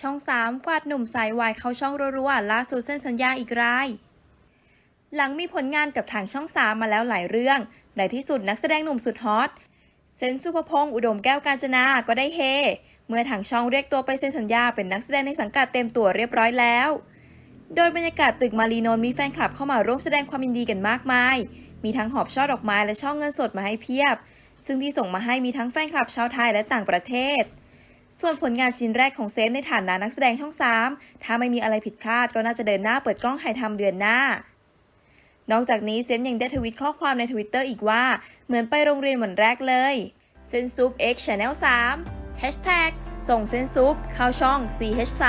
ช่อง 3 กวาดหนุ่มสายวายเข้าช่องรัวๆล่าสุดเส้นสัญญาอีกราย หลังมีผลงานกับทางช่อง 3 มาแล้วหลายเรื่อง ในที่สุดนักแสดงหนุ่มสุดฮอตเซนสุภพงศ์อุดมแก้วกาญจนาก็ได้เฮ เมื่อทางช่องเรียกตัวไปเซ็นสัญญาเป็นนักแสดงในสังกัดเต็มตัวเรียบร้อยแล้ว โดยบรรยากาศตึกมารีนนมีแฟนคลับเข้ามาร่วมแสดงความยินดีกันมากมาย มีทั้งหอบช่อดอกไม้และช่อเงินสดมาให้เพียบ ซึ่งที่ส่งมาให้มีทั้งแฟนคลับชาวไทยและต่างประเทศ ส่วนผลงานชิ้นแรกของเซนในฐานะนักแสดงช่อง 3 ถ้าไม่มีอะไรผิดพลาดก็น่าจะเดินหน้าเปิดกล้องถ่ายทำเดือนหน้า นอกจากนี้เซนยังได้ทวิตข้อความในทวิตเตอร์อีกว่า เหมือนไปโรงเรียนวันแรกเลย เซนซุป X Channel 3 Hashtag ส่งเซนซุปเข้าช่อง CH3